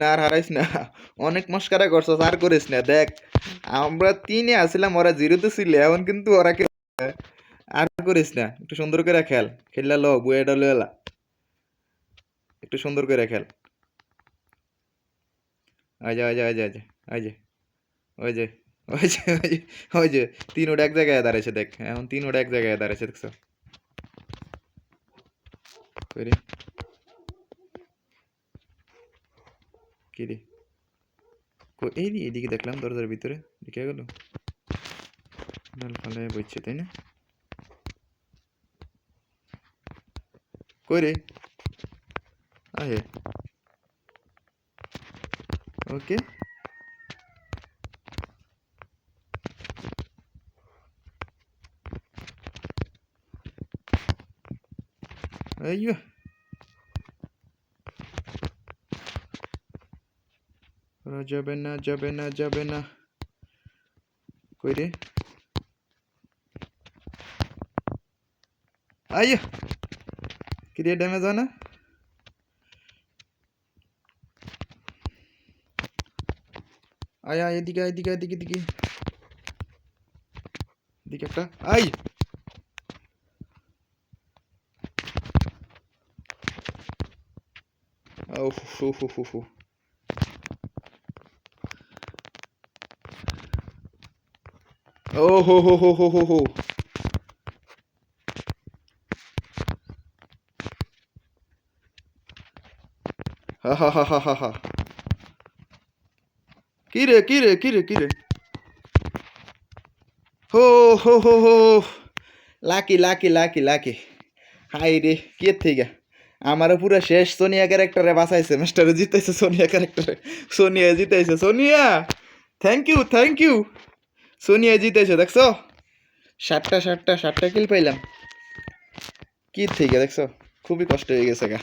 আর হারাইস না। অনেক মস্কারা করছস, আর করিস না, দেখ। আমরা তিনে আসছিলাম ওরা জিরোতে ছিল, এখন কিন্তু ওরা কে আর করিস না। একটু সুন্দর করে খেল। খেললা লো বুয়েটা লো। একটু সুন্দর করে খেল। যা, আয় যা ওই যে ওই যে ওই যে ওই যে, তিন ওটা এক জায়গায় দাঁড়াইছে, দেখ। এখন তিন ওটা এক জায়গায় দাঁড়াইছে, দেখছ? Kiri. Ku edi edi kita klam dor dar bitore. Dike agal. Nal pale boiche tene. Kore. Ahe. Okay. যাবে না যাবে না যাবে না কই রে আইয়া কি রে ড্যামেজ হয় না আয় আয় এদিকে আয়, এদিকে আয়, এদিকে এদিকে এদিকে একটা I Uff, ho, ho, ho, ho, ho, ho. Ha, ha, ha, ha, ha, ha. কি রে কি রে কি রে কি রে হো হো হো হো লাকি লাকি লাকি লাকি হাই রে কে থেকে? আমারও পুরো শেষ সোনিয়া ক্যারেক্টারে বাঁচাইছে মাস্টারে জিতাইছে সোনিয়া ক্যারেক্টারে। Sonia জিতাইছে Sonia! Thank you thank you Sonia জিতেছে, দেখছ? ষাটটা ষাটটা ষাটটা কিল পাইলাম। কি থেকে দেখছ? খুবই কষ্ট হয়ে গেছে গা।